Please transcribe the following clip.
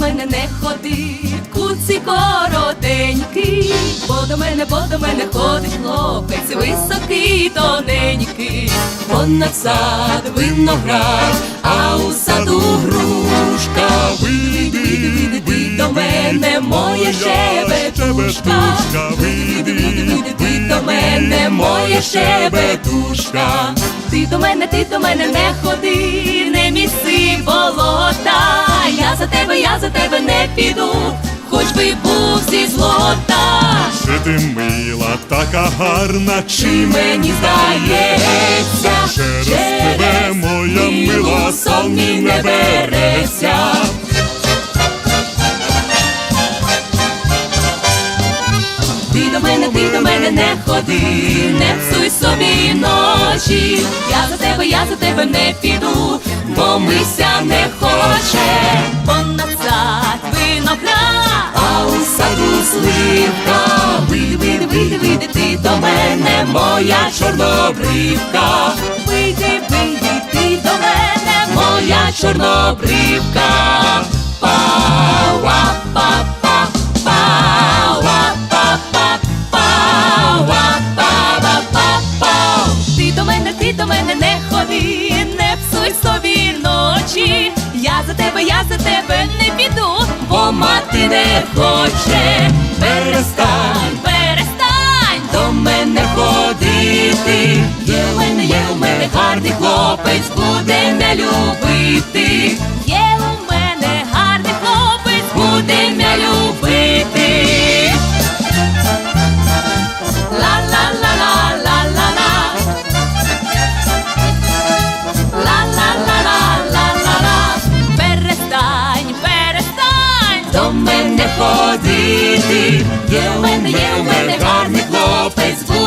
мене не ходи, куці коротенький, бо до мене, бо до мене ходить хлопець, високий, тоненький, понад сад виноград, а у саду грушка. Вийди, вийди, до мене, моє щебетушка. Вийди, вийди, до мене, моє щебетушка. Ти до мене, ти до мене не ходи, не міси волос. Я за тебе, не піду, хоч би був зі злота. Чи ти мила, така гарна, Чи мені здається, Через тебе, моя мила, сон мій не береться. Ти до мене, ти до мене не ходи, не псуй собі ночі. Я за тебе, я за тебе не піду, бо мися не хоче. Сливка. Вийди, вийди, вийди, вийди, ти до мене, моя чорнобривка. Вийди, вийди, ти до мене, моя чорнобривка. Мати не хоче. Перестань, перестань до мене ходити. Є мене, є у мене гарний хлопець, буде не любити. Є у мене гарний хлопець, буде не любити. не ходити, є у мене, є у мене гарний хлопець.